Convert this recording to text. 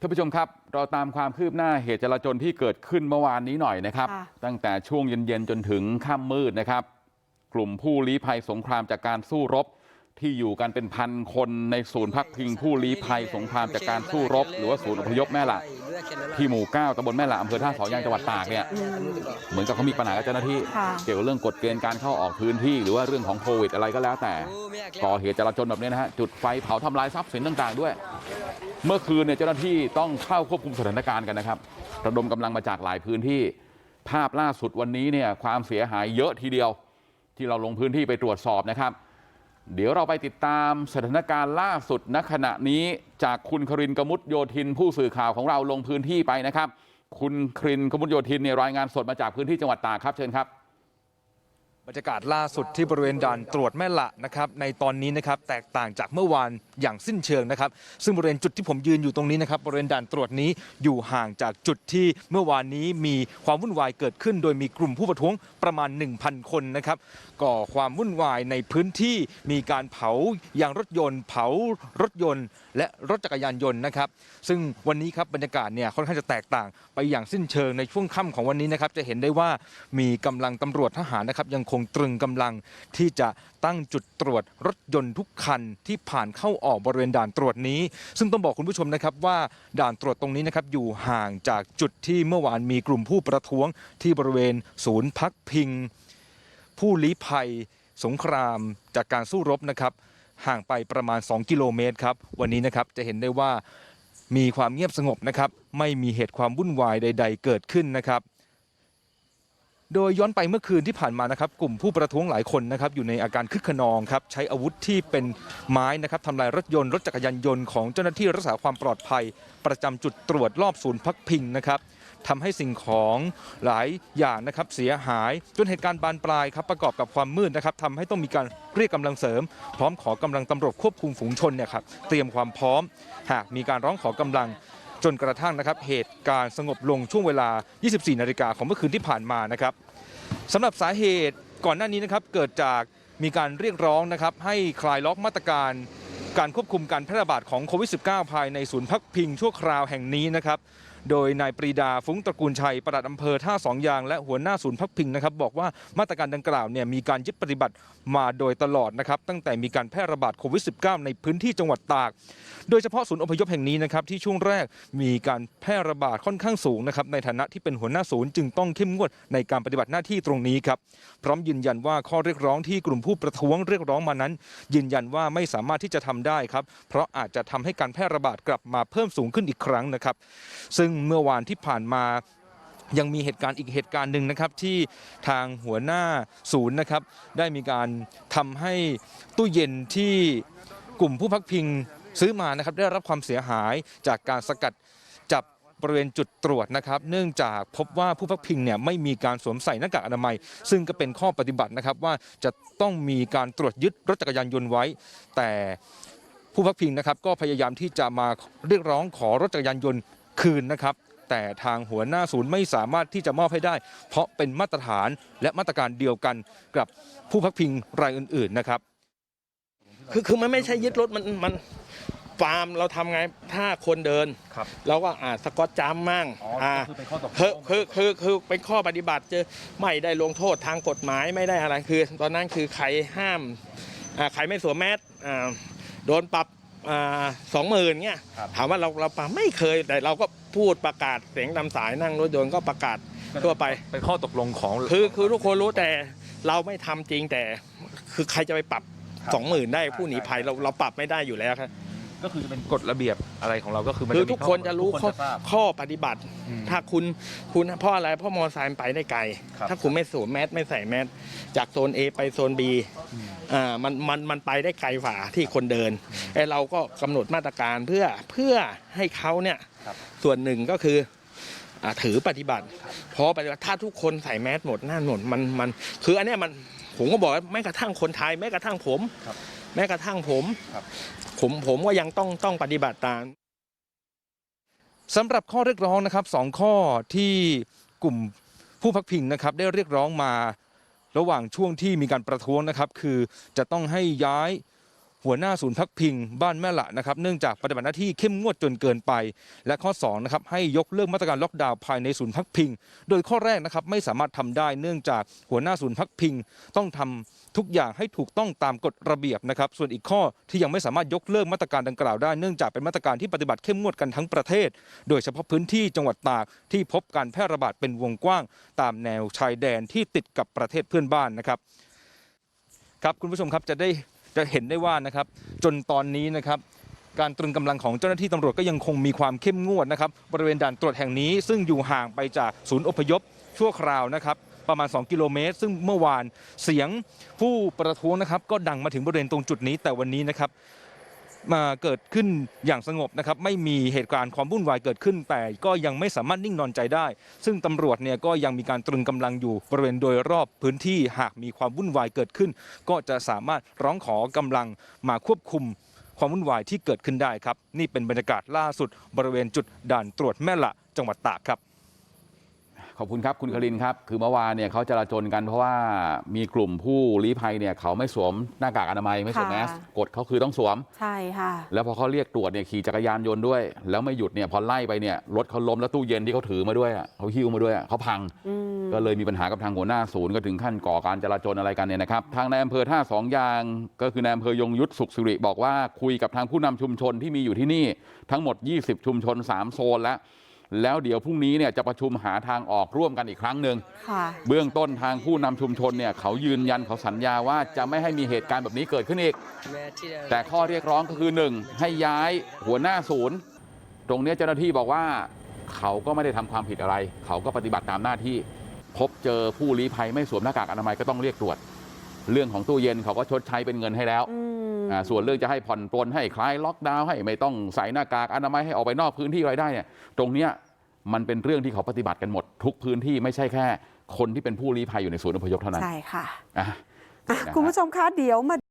ท่านผู้ชมครับเราตามความคืบหน้าเหตุจลาจลที่เกิดขึ้นเมื่อวานนี้หน่อยนะครับค่ะตั้งแต่ช่วงเย็นๆจนถึงค่ำมืดนะครับกลุ่มผู้ลี้ภัยสงครามจากการสู้รบที่อยู่กันเป็นพันคนในศูนย์พักพิงผู้ลี้ภัยสงครามจากการสู้รบหรือว่าศูนย์อพยพแม่ละที่หมู่เก้าตำบลแม่ละอำเภอท่าสองยางจังหวัดตากเนี่ยเหมือนกับเขามีปัญหากับเจ้าหน้าที่ค่ะเกี่ยวกับเรื่องกฎเกณฑ์การเข้าออกพื้นที่หรือว่าเรื่องของโควิดอะไรก็แล้วแต่ก่อเหตุจราจนแบบนี้นะฮะจุดไฟเผาทำลายทรัพย์สินต่างๆด้วย เมื่อคืนเนี่ยเจ้าหน้าที่ต้องเข้าควบคุมสถานการณ์กันนะครับระดมกำลังมาจากหลายพื้นที่ภาพล่าสุดวันนี้เนี่ยความเสียหายเยอะทีเดียวที่เราลงพื้นที่ไปตรวจสอบนะครับ เดี๋ยวเราไปติดตามสถานการณ์ล่าสุดณขณะนี้จากคุณครินกมุตโยธินผู้สื่อข่าวของเราลงพื้นที่ไปนะครับ คุณครินกมุตโยธินเนี่ยรายงานสดมาจากพื้นที่จังหวัดตากครับเชิญครับ บรรยากาศล่าสุดที่บริเวณด่านตรวจแม่ละนะครับในตอนนี้นะครับแตกต่างจากเมื่อวานอย่างสิ้นเชิงนะครับ ซึ่งบริเวณจุดที่ผมยืนอยู่ตรงนี้นะครับบริเวณด่านตรวจนี้อยู่ห่างจากจุดที่เมื่อวานนี้มีความวุ่นวายเกิดขึ้น โดยมีกลุ่มผู้ประท้วงประมาณ 1,000 คนนะครับก่อความวุ่นวายในพื้นที่มีการเผายางรถยนต์ เผารถยนต์ และรถจักรยานยนต์นะครับ ซึ่งวันนี้ครับบรรยากาศเนี่ยค่อนข้างจะแตกต่างไปอย่างสิ้นเชิงในช่วงค่ำของวันนี้นะครับจะเห็นได้ว่ามีกำลังตำรวจทหารนะครับยังคงตรึงกำลังที่จะตั้งจุดตรวจรถยนต์ทุกคันที่ผ่านเข้าออกบริเวณด่านตรวจนี้ ซึ่งต้องบอกคุณผู้ชมนะครับว่าด่านตรวจตรงนี้นะครับอยู่ห่างจากจุดที่เมื่อวานมีกลุ่มผู้ประท้วงที่บริเวณศูนย์พักพิง ผู้ลี้ภัย สงครามจากการสู้รบนะครับ ห่างไปประมาณ 2 กิโลเมตรครับ วันนี้นะครับจะเห็นได้ว่ามีความเงียบสงบนะครับ ไม่มีเหตุความวุ่นวายใด ๆ เกิดขึ้นนะครับ โดยย้อนไปเมื่อคืนที่ผ่านมานะครับกลุ่มผู้ประท้วงหลายคนนะครับอยู่ในอาการคึกขนองครับใช้อาวุธที่เป็นไม้นะครับทำลายรถยนต์รถจักรยานยนต์ของเจ้าหน้าที่รักษาความปลอดภัย ประจำจุดตรวจรอบศูนย์พักพิงนะครับทำให้สิ่งของหลายอย่างนะครับเสียหาย จนเหตุการณ์บานปลายครับประกอบกับความมืดนะครับทำให้ต้องมีการเรียกกำลังเสริม พร้อมขอกำลังตำรวจควบคุมฝูงชนเนี่ยครับเตรียมความพร้อม หากมีการร้องขอกำลัง จนกระทั่งนะครับเหตุการณ์สงบลงช่วงเวลา 24 นาฬิกาของเมื่อคืนที่ผ่านมานะครับสำหรับสาเหตุก่อนหน้านี้นะครับเกิดจากมีการเรียกร้องนะครับให้คลายล็อกมาตรการการควบคุมการแพร่ระบาดของโควิด -19 ภายในศูนย์พักพิงชั่วคราวแห่งนี้นะครับ โดยนายปรีดาฟุ้งตระกูลชัยปลัดอำเภอท่าสองยางและหัวหน้าศูนย์พักพิงนะครับบอกว่ามาตรการดังกล่าวเนี่ยมีการยึดปฏิบัติมาโดยตลอดนะครับตั้งแต่มีการแพร่ระบาดโควิด -19 ในพื้นที่จังหวัดตาก โดยเฉพาะศูนย์อพยพแห่งนี้นะครับที่ช่วงแรกมีการแพร่ระบาดค่อนข้างสูงนะครับในฐานะที่เป็นหัวหน้าศูนย์จึงต้องเข้มงวดในการปฏิบัติหน้าที่ตรงนี้ครับพร้อมยืนยันว่าข้อเรียกร้องที่กลุ่มผู้ประท้วงเรียกร้องมานั้น ยืนยันว่าไม่สามารถที่จะทำได้ครับเพราะอาจจะทำให้การแพร่ระบาดกลับมาเพิ่มสูงขึ้นอีกครั้งนะครับ ซึ่งเมื่อวานที่ผ่านมายังมีเหตุการณ์อีกเหตุการณ์หนึ่งนะครับที่ทางหัวหน้าศูนย์นะครับ ได้มีการทำให้ตู้เย็นที่กลุ่มผู้พักพิงซื้อมานะครับ ได้รับความเสียหายจากการสกัดจับบริเวณจุดตรวจนะครับ เนื่องจากพบว่าผู้พักพิงเนี่ยไม่มีการสวมใส่หน้ากากอนามัย ซึ่งก็เป็นข้อปฏิบัตินะครับว่าจะต้องมีการตรวจยึดรถจักรยานยนต์ไว้ แต่ผู้พักพิงนะครับก็พยายามที่จะมาเรียกร้องขอรถจักรยานยนต์ คืนนะครับ แต่ทางหัวหน้าศูนย์ไม่สามารถที่จะมอบให้ได้ เพราะเป็นมาตรฐานและมาตรการเดียวกันกับผู้พักพิงรายอื่น ๆนะครับ คือคือมันไม่ใช่ยึดรถมันมันฟาร์มเราทำไงถ้าคนเดิน ครับ เราก็อ่าสกอตจัมป์มั่งอ๋ออ่อ่าก็คือเป็นข้อตกลง คือคือคือคือเป็นข้อปฏิบัติเจอไม่ได้ลงโทษทางกฎหมายไม่ได้อะไรคือ ตอนนั้นคือใครห้ามอ่าใครไม่สวมแมสอ่าโดนปรับ สองหมื่นเงี้ยครับถามว่าเราเราปรับไม่เคยแต่เราก็พูดประกาศเสียงตามสายนั่งรถยนต์ก็ประกาศทั่วไปเป็นข้อตกลงของคือคือทุกคนรู้แต่เราไม่ทำจริงแต่ คือใครจะไปปรับครับสองหมื่นได้ผู้หนีใช่ภัยเราเราปรับไม่ได้อยู่แล้วครับ ก็คือจะเป็นกฎระเบียบอะไรของเราก็คือมันคือมีทุกคนจะรู้ทุกข้อทราบข้อปฏิบัติอืมถ้าคุณคุณเพราะอะไรเพราะมอเตอร์ไซค์มันไปได้ไกลครับถ้าคุณไม่สวมแมสไม่ใส่แมสจากโซน A ไปโซน B อ่ามันมันมันไปได้ไกลฝ่าที่คนเดินไอ้เราก็กำหนดมาตรการเพื่อเพื่อให้เขาเนี่ยครับส่วนหนึ่งก็คืออ่าถือปฏิบัติเพราะปฏิบัติถ้าทุกคนใส่แมสหมดหน้าหมดมันมันคืออันเนี้ยมันผมก็บอกว่าแม้กระทั่งคนไทยแม้กระทั่งผมครับแม้กระทั่งผมครับ ผมผมก็ยังต้องต้องปฏิบัติตามสำหรับข้อเรียกร้องนะครับสองข้อที่กลุ่มผู้พักพิงนะครับ ได้เรียกร้องมาระหว่างช่วงที่มีการประท้วงนะครับ คือจะต้องให้ย้าย หัวหน้าศูนย์พักพิงบ้านแม่ละนะครับเนื่องจากปฏิบัติหน้าที่เข้มงวดจนเกินไป และข้อ2นะครับให้ยกเลิกมาตรการล็อกดาวน์ภายในศูนย์พักพิง โดยข้อแรกนะครับไม่สามารถทำได้เนื่องจากหัวหน้าศูนย์พักพิง ต้องทำทุกอย่างให้ถูกต้องตามกฎระเบียบนะครับส่วนอีกข้อที่ยังไม่สามารถยกเลิกมาตรการดังกล่าวได้เนื่องจากเป็นมาตรการที่ปฏิบัติเข้มงวดกันทั้งประเทศ โดยเฉพาะพื้นที่จังหวัดตากที่พบการแพร่ระบาดเป็นวงกว้าง ตามแนวชายแดนที่ติดกับประเทศเพื่อนบ้านนะครับครับคุณผู้ชมครับจะได้ จะเห็นได้ว่านะครับจนตอนนี้นะครับการตรึงกำลังของเจ้าหน้าที่ตำรวจก็ยังคงมีความเข้มงวดนะครับบริเวณด่านตรวจแห่งนี้ ซึ่งอยู่ห่างไปจากศูนย์อพยพชั่วคราวนะครับประมาณ 2 กิโลเมตร ซึ่งเมื่อวานเสียงผู้ประท้วงนะครับก็ดังมาถึงบริเวณตรงจุดนี้แต่วันนี้นะครับ มาเกิดขึ้นอย่างสงบนะครับไม่มีเหตุการณ์ความวุ่นวายเกิดขึ้น แต่ก็ยังไม่สามารถนิ่งนอนใจได้ ซึ่งตำรวจเนี่ยก็ยังมีการตรึงกำลังอยู่บริเวณโดยรอบพื้นที่หากมีความวุ่นวายเกิดขึ้น ก็จะสามารถร้องขอกำลังมาควบคุมความวุ่นวายที่เกิดขึ้นได้ครับ นี่เป็นบรรยากาศล่าสุดบริเวณจุดด่านตรวจแม่ละจังหวัดตากครับ ขอบคุณครับคุณคลินครับคือเมื่อวานเนี่ยเขาจราจนกันเพราะว่ามีกลุ่มผู้ลี้ภัยเนี่ยเขาไม่สวมหน้ากากอนามัยไม่สวมค่ะแมสกฎเขาคือต้องสวมใช่ค่ะแล้วพอเขาเรียกตรวจเนี่ยขี่จักรยานยนต์ด้วยแล้วไม่หยุดเนี่ยพอไล่ไปเนี่ยรถเขาล้มแล้วตู้เย็นที่เขาถือมาด้วยอะเขาหิ้วมาด้วยอะเขาพังอืมก็เลยมีปัญหากับทางหัวหน้าศูนย์ก็ถึงขั้นก่อการจราจนอะไรกันเนี่ยนะครับทางในอำเภอท่าสองยางก็คือในอำเภอยงยุทธสุขสิริบอกว่าคุยกับทางผู้นำชุมชนที่มีอยู่ที่นี่ทั้งหมด 20 ชุมชน 3 โซนแล้ว แล้วเดี๋ยวพรุ่งนี้เนี่ยจะประชุมหาทางออกร่วมกันอีกครั้งหนึ่งค่ะเบื้องต้นทางผู้นำชุมชนเนี่ยเขายืนยันเขาสัญญาว่าจะไม่ให้มีเหตุการณ์แบบนี้เกิดขึ้นอีกแต่ข้อเรียกร้องก็คือหนึ่งให้ย้ายหัวหน้าศูนย์ตรงเนี้ยเจ้าหน้าที่บอกว่าเขาก็ไม่ได้ทำความผิดอะไร เขาก็ปฏิบัติตามหน้าที่ พบเจอผู้ลี้ภัยไม่สวมหน้ากากอนามัยก็ต้องเรียกตรวจ เรื่องของตู้เย็นเขาก็ชดใช้เป็นเงินให้แล้วอืมอ่า ส่วนเรื่องจะให้ผ่อนปลนให้คลายล็อกดาวน์ให้ไม่ต้องใส่หน้ากากอนามัยให้ออกไปนอกพื้นที่อะไรได้เนี่ยตรงเนี้ยมันเป็นเรื่องที่เขาปฏิบัติกันหมดทุกพื้นที่ไม่ใช่แค่คนที่เป็นผู้ลี้ภัยอยู่ในศูนย์อพยพเท่านั้นใช่ค่ะอะอะนะฮะคุณผู้ชมคะเดี๋ยวมา